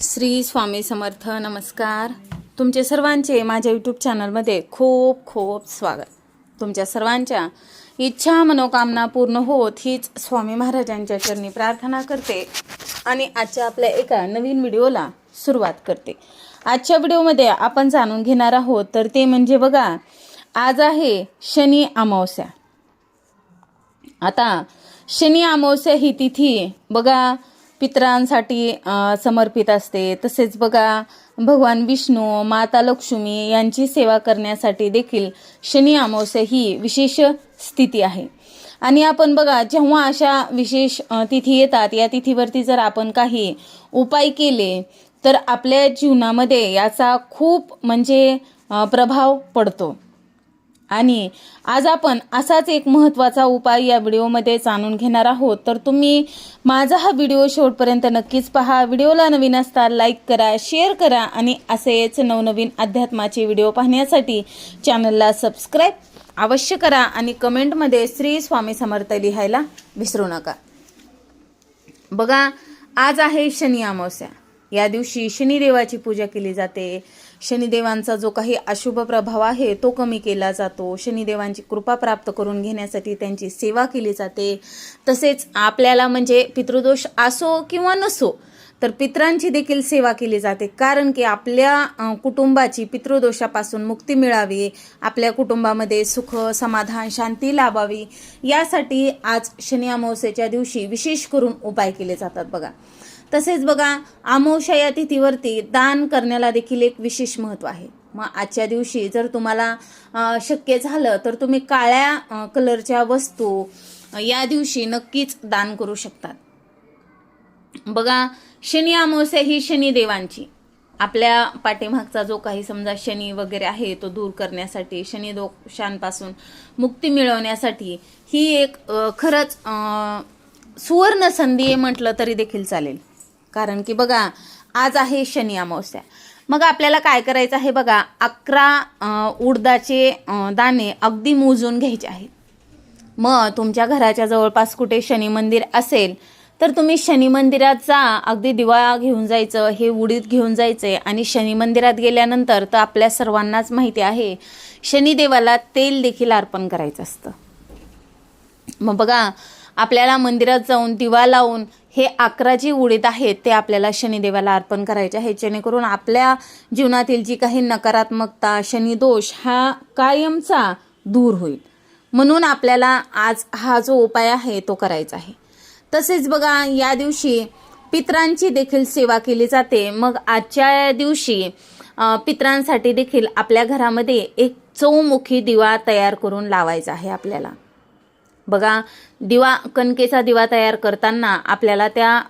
श्री स्वामी समर्थ नमस्कार. तुमचे सर्वांचे माझ्या यूट्यूब चॅनलमध्ये खूप खूप स्वागत. तुमच्या सर्वांच्या इच्छा मनोकामना पूर्ण होत हीच स्वामी महाराजांच्या चरणी प्रार्थना करते आणि आजच्या आपल्या एका नवीन व्हिडिओला सुरुवात करते. आजच्या व्हिडिओमध्ये आपण जाणून घेणार आहोत तर ते म्हणजे बघा आज आहे शनी अमावस्या. आता शनी अमावस्या ही तिथी बघा पितरांसाठी समर्पित असते. तसेच बघा भगवान विष्णू माता लक्ष्मी यांची सेवा करण्यासाठी देखील शनी अमावस्या ही विशेष स्थिती आहे. आणि आपण बघा जेव्हा अशा विशेष तिथी येतात या तिथीवरती जर आपण काही उपाय केले तर आपल्या जीवनामध्ये याचा खूप म्हणजे प्रभाव पडतो. आणि आज आपण असाच एक महत्त्वाचा उपाय या व्हिडिओमध्ये जाणून घेणार आहोत. तर तुम्ही माझा हा व्हिडिओ शेवटपर्यंत नक्कीच पहा. व्हिडिओला नवीन असता लाईक करा शेअर करा आणि असेच नवनवीन अध्यात्माचे व्हिडिओ पाहण्यासाठी चॅनलला सबस्क्राईब अवश्य करा आणि कमेंटमध्ये श्री स्वामी समर्थ लिहायला विसरू नका. बघा आज आहे शनी अमावस्या. या दिवशी शनिदेवाची पूजा केली जाते. शनिदेवांचा जो काही अशुभ प्रभाव आहे तो कमी केला जातो. शनिदेवांची कृपा प्राप्त करून घेण्यासाठी त्यांची सेवा केली जाते. तसेच आपल्याला म्हणजे पितृदोष असो किंवा नसो तर पित्रांची देखील सेवा केली जाते. कारण की आपल्या कुटुंबाची पितृदोषापासून मुक्ती मिळावी आपल्या कुटुंबामध्ये सुख समाधान शांती लाभावी यासाठी आज शनी अमावस्येच्या दिवशी विशेष करून उपाय केले जातात बघा. तसेच बघा आमोशा या तिथीवरती दान करण्याला देखील एक विशेष महत्त्व आहे. मग आजच्या दिवशी जर तुम्हाला शक्य झालं तर तुम्ही काळ्या कलरच्या वस्तू या दिवशी नक्कीच दान करू शकतात. बघा शनी अमावस्या ही शनिदेवांची आपल्या पाठीमागचा जो काही समजा शनी वगैरे आहे तो दूर करण्यासाठी शनी दोषांपासून मुक्ती मिळवण्यासाठी ही एक खरंच सुवर्ण संधी आहे म्हटलं तरी देखील चालेल. कारण की बघा आज आहे शनी अमावस्या. मग आपल्याला काय करायचं आहे बघा अकरा उडदाचे दाणे अगदी मोजून घ्यायचे आहेत. मग तुमच्या घराच्या जवळपास कुठे शनी मंदिर असेल तर तुम्ही शनी मंदिरात जा अगदी दिवा घेऊन जायचं हे उडीद घेऊन जायचे आणि शनी मंदिरात गेल्यानंतर तर आपल्या सर्वांनाच माहिती आहे शनिदेवाला तेल देखील अर्पण करायचं असतं. मग बघा आपल्याला मंदिरात जाऊन दिवा लावून हे अकरा जी उडीद आहेत ते आपल्याला शनिदेवाला अर्पण करायचे आहे जेणेकरून आपल्या जीवनातील जी काही नकारात्मकता शनिदोष हा कायमचा दूर होईल. म्हणून आपल्याला आज हा जो उपाय आहे तो करायचा आहे. तसेच बघा या दिवशी पित्रांची देखील सेवा केली जाते. मग आजच्या दिवशी पित्रांसाठी देखील आपल्या घरामध्ये एक चौमुखी दिवा तयार करून लावायचा आहे आपल्याला. बघा दिवा कणकेचा दिवा तयार करताना आपल्याला त्या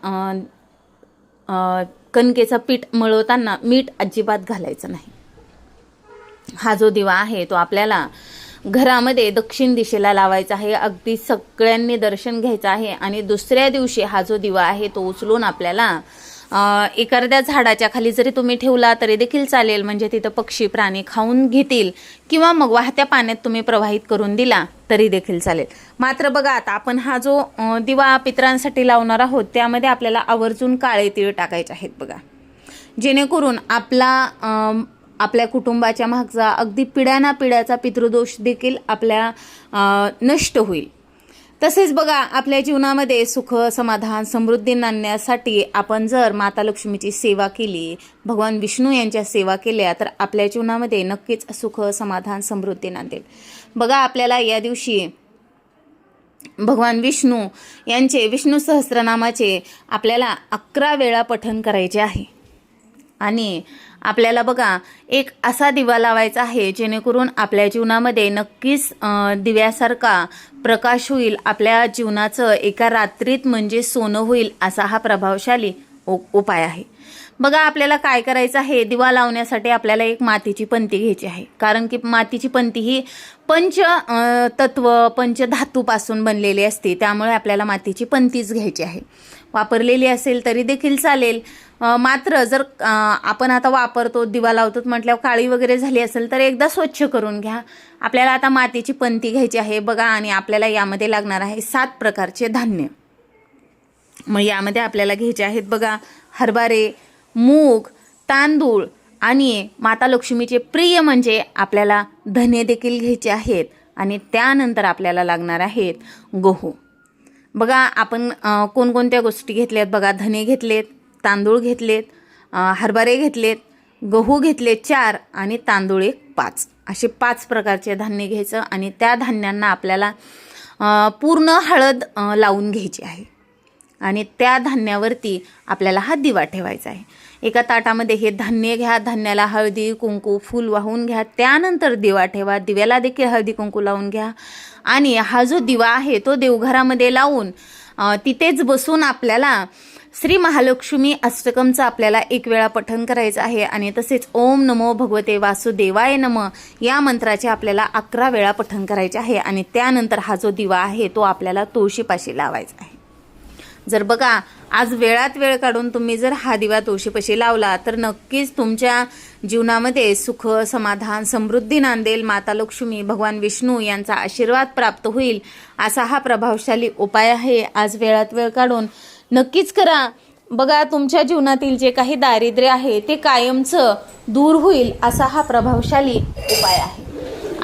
कणकेचं पीठ मळवताना मीठ अजिबात घालायचं नाही. हा जो दिवा आहे तो आपल्याला घरामध्ये दक्षिण दिशेला लावायचा आहे अगदी सगळ्यांनी दर्शन घ्यायचं आहे आणि दुसऱ्या दिवशी हा जो दिवा आहे तो उचलून आपल्याला एखाद्या झाडाच्या खाली जरी तुम्ही ठेवला तरी देखील चालेल. म्हणजे तिथं पक्षी प्राणी खाऊन घेतील किंवा मग वाहत्या पाण्यात तुम्ही प्रवाहित करून दिला तरी देखील चालेल. मात्र बघा आता आपण हा जो दिवा पित्रांसाठी लावणार आहोत त्यामध्ये आपल्याला आवर्जून काळे तीळ टाकायचे आहेत बघा. जेणेकरून आपला आपल्या कुटुंबाच्या मागचा अगदी पिढ्याना पिढ्याचा पितृदोष देखील आपल्या नष्ट होईल. तसेच बघा आपल्या जीवनामध्ये सुख समाधान समृद्धी आणण्यासाठी आपण जर माता लक्ष्मीची सेवा केली भगवान विष्णू यांच्या सेवा केल्या तर आपल्या जीवनामध्ये नक्कीच सुख समाधान समृद्धी नांदेल. बघा आपल्याला या दिवशी भगवान विष्णू यांचे विष्णू सहस्रनामाचे आपल्याला अकरा वेळा पठण करायचे आहे. आणि आपल्याला बघा एक असा दिवा लावायचा आहे जेणेकरून आपल्या जीवनामध्ये नक्कीच दिव्यासारखा प्रकाश होईल आपल्या जीवनाचं एका रात्रीत म्हणजे सोनं होईल असा हा प्रभावशाली उपाय आहे. बघा आपल्याला काय करायचं आहे? दिवा लावण्यासाठी आपल्याला एक मातीची पंती घ्यायची आहे. कारण की मातीची पंती ही पंच तत्व पंचधातूपासून बनलेली असते. त्यामुळे आपल्याला मातीची पंतीच घ्यायची आहे. वापरलेली असेल तरी देखील चालेल. मात्र जर आपण आता वापरतो दिवा लावतो म्हटल्यावर काळी वगैरे झाली असेल तर एकदा स्वच्छ करून घ्या. आपल्याला आता मातीची पंती घ्यायची आहे. बघा आणि आपल्याला यामध्ये लागणार आहे सात प्रकारचे धान्य. मग यामध्ये आपल्याला घ्यायचे आहेत बघा हरभरे मूग तांदूळ आणि माता लक्ष्मीचे प्रिय म्हणजे आपल्याला धने देखील घ्यायचे आहेत आणि त्यानंतर आपल्याला लागणार आहेत गहू. बघा आपण कोणकोणत्या गोष्टी घेतल्यात बघा धने घेतलेत तांदूळ घेतलेत हरभरे घेतलेत गहू घेतले चार आणि तांदूळ एक पाच. असे पाच प्रकारचे धान्य घ्यायचं आणि त्या धान्यांना आपल्याला पूर्ण हळद लावून घ्यायची आहे. आणि त्या धान्यावरती आपल्याला हा दिवा ठेवायचा आहे. एका ताटामध्ये हे धान्य घ्या धान्याला हळदी कुंकू फूल वाहून घ्या त्यानंतर दिवा ठेवा दिव्याला देखील हळदी कुंकू लावून घ्या. आणि हा जो दिवा आहे तो देवघरामध्ये लावून तिथेच बसून आपल्याला श्री महालक्ष्मी अष्टकमचं आपल्याला एक वेळा पठन करायचं आहे. आणि तसेच ओम नमो भगवते वासुदेवाय नम या मंत्राचे आपल्याला अकरा वेळा पठन करायचे आहे. आणि त्यानंतर हा जो दिवा आहे तो आपल्याला तुळशीपाशी लावायचा आहे. जर बघा आज वेळात वेळ काढून तुम्ही जर हा दिवा तुळशीपाशी लावला तर नक्कीच तुमच्या जीवनामध्ये सुख समाधान समृद्धी नांदेल. माता लक्ष्मी भगवान विष्णू यांचा आशीर्वाद प्राप्त होईल असा हा प्रभावशाली उपाय आहे. आज वेळात वेळ काढून नक्कीच करा. बघा तुमच्या जीवनातील जे काही दारिद्र्य आहे ते कायमचं दूर होईल असा हा प्रभावशाली उपाय आहे.